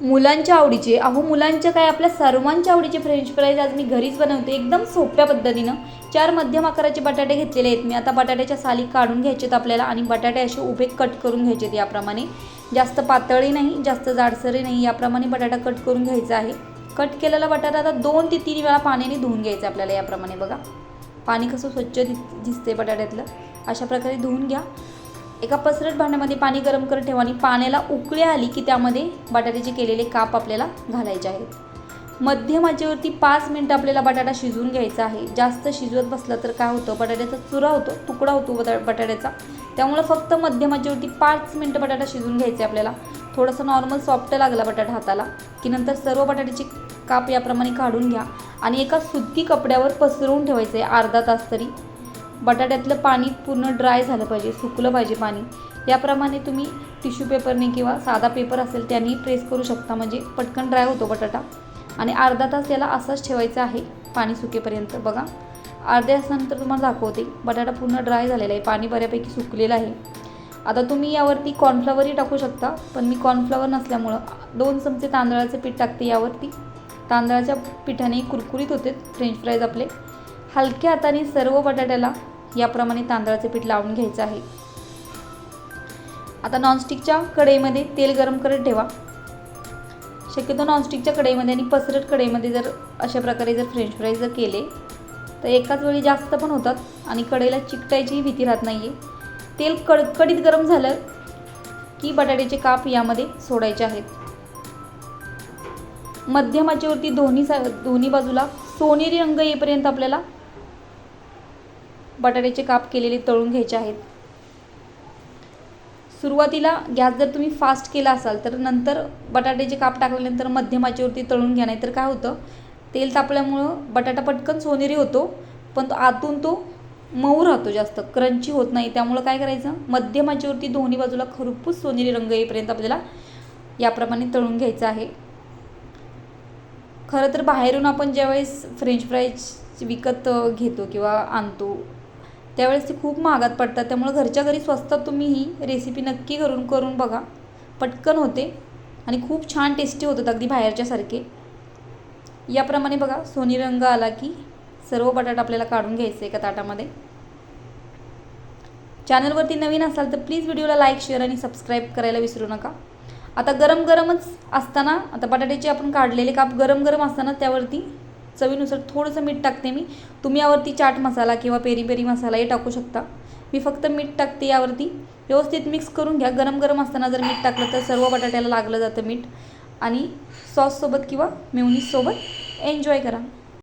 मुलांच्या आवडीचे अहो मुलांच्या काय आपल्या सर्वांच्या आवडीचे फ्रेंच फ्राईज आज मी घरीच बनवते एकदम सोप्या पद्धतीनं. चार मध्यम आकाराचे बटाटे घेतलेले आहेत मी. आता बटाट्याच्या साली काढून घ्यायचेत आपल्याला आणि बटाटे असे उभे कट करून घ्यायचेत याप्रमाणे. जास्त पातळी नाही जास्त जाडसरही नाही याप्रमाणे बटाटा कट करून घ्यायचा आहे. कट केलेला बटाटा आता दोन ते तीन वेळा पाण्याने धुवून घ्यायचं आपल्याला याप्रमाणे बघा. पाणी कसं स्वच्छ दि दिसते बटाट्यातलं. अशा प्रकारे धुवून घ्या. एका पसरट भांड्यामध्ये पाणी गरम करून ठेवा आणि पाण्याला उकळी आली की त्यामध्ये बटाट्याचे केलेले काप आपल्याला घालायचे आहेत. मध्यम आचेवरती पाच मिनटं आपल्याला बटाटा शिजवून घ्यायचा आहे. जास्त शिजवत बसला तर काय होतं? बटाट्याचा चुरा होतो तुकडा होतो बटा बटाट्याचा. त्यामुळं फक्त मध्यम आचेवरती पाच मिनटं बटाटा शिजवून घ्यायचे आपल्याला. थोडंसं नॉर्मल सॉफ्ट लागला बटाटा हाताला की नंतर सर्व बटाट्याचे काप याप्रमाणे काढून घ्या आणि एका सुती कपड्यावर पसरवून ठेवायचं आहे अर्धा तास तरी. बटाट्यातलं पाणी पूर्ण ड्राय झालं पाहिजे सुकलं पाहिजे पाणी. याप्रमाणे तुम्ही टिश्यू पेपरने किंवा साधा पेपर असेल त्यांनी प्रेस करू शकता. म्हणजे पटकन ड्राय होतो बटाटा. आणि अर्धा तास याला असंच ठेवायचं आहे पाणी सुकेपर्यंत. बघा अर्ध्या तासानंतर तुम्हाला दाखवते. बटाटा पूर्ण ड्राय झालेला आहे. पाणी बऱ्यापैकी सुकलेलं आहे. आता तुम्ही यावरती कॉर्नफ्लॉवरही टाकू शकता. पण मी कॉर्नफ्लॉवर नसल्यामुळं दोन चमचे तांदळाचं पीठ टाकते यावरती. तांदळाच्या पिठाने कुरकुरीत होते फ्रेंच फ्राईज आपले. हलक्या हाताने सर्व बटाट्याला याप्रमाणे तांदळाचे पीठ लावून घ्यायचं आहे. आता नॉनस्टिकच्या कढईमध्ये तेल गरम करत ठेवा. शक्यतो नॉनस्टिकच्या कढईमध्ये आणि पसरट कढईमध्ये जर अशा प्रकारे जर फ्रेंच फ्राईज जर केले तर एकाच वेळी जास्त पण होतात आणि कढईला चिकटायचीही भीती राहत नाही आहे तेल कडकडीत गरम झालं की बटाट्याचे काप यामध्ये सोडायचे आहेत. मध्यम आचेवरती दोन्ही सा दोन्ही बाजूला सोनेरी रंग येईपर्यंत आपल्याला बटाट्याचे काप केलेले तळून घ्यायचे आहेत. सुरुवातीला गॅस जर तुम्ही फास्ट केला असाल तर नंतर बटाट्याचे काप टाकल्यानंतर मध्यम आचेवरती तळून घ्या नाही तर काय होतं तेल तापल्यामुळं बटाटा पटकन सोनेरी होतो पण तो आतून तो मऊ राहतो जास्त क्रंची होत नाही. त्यामुळं काय करायचं मध्यम आचेवरती दोन्ही बाजूला खरपूस सोनेरी रंग येईपर्यंत आपल्याला याप्रमाणे तळून घ्यायचं आहे. खरं तर बाहेरून आपण ज्यावेळेस फ्रेंच फ्राईज विकत घेतो किंवा आणतो त्यावेळेस ते खूप महागात पडतात. त्यामुळं घरच्या घरी स्वस्तात तुम्ही ही रेसिपी नक्की करून करून बघा. पटकन होते आणि खूप छान टेस्टी होतात अगदी बाहेरच्यासारखे याप्रमाणे बघा सोनी रंग आला की सर्व बटाटा आपल्याला काढून घ्यायचे एका ताटामध्ये. चॅनलवरती नवीन असाल तर प्लीज व्हिडिओला लाईक शेअर आणि सबस्क्राईब करायला विसरू नका. आता गरम गरमच असताना आता बटाट्याचे आपण काढलेले काप गरम गरम असताना त्यावरती चवीनुसार थोडंसं मीठ टाकते मी. तुम्ही यावरती चाट मसाला किंवा पेरी पेरी मसालाही टाकू शकता. मी फक्त मीठ टाकते यावरती. व्यवस्थित मिक्स करून घ्या. गरम गरम असताना जर मीठ टाकलं तर सर्व बटाट्याला लागलं जातं मीठ. आणि सॉससोबत किंवा मेवनीसोबत एन्जॉय करा.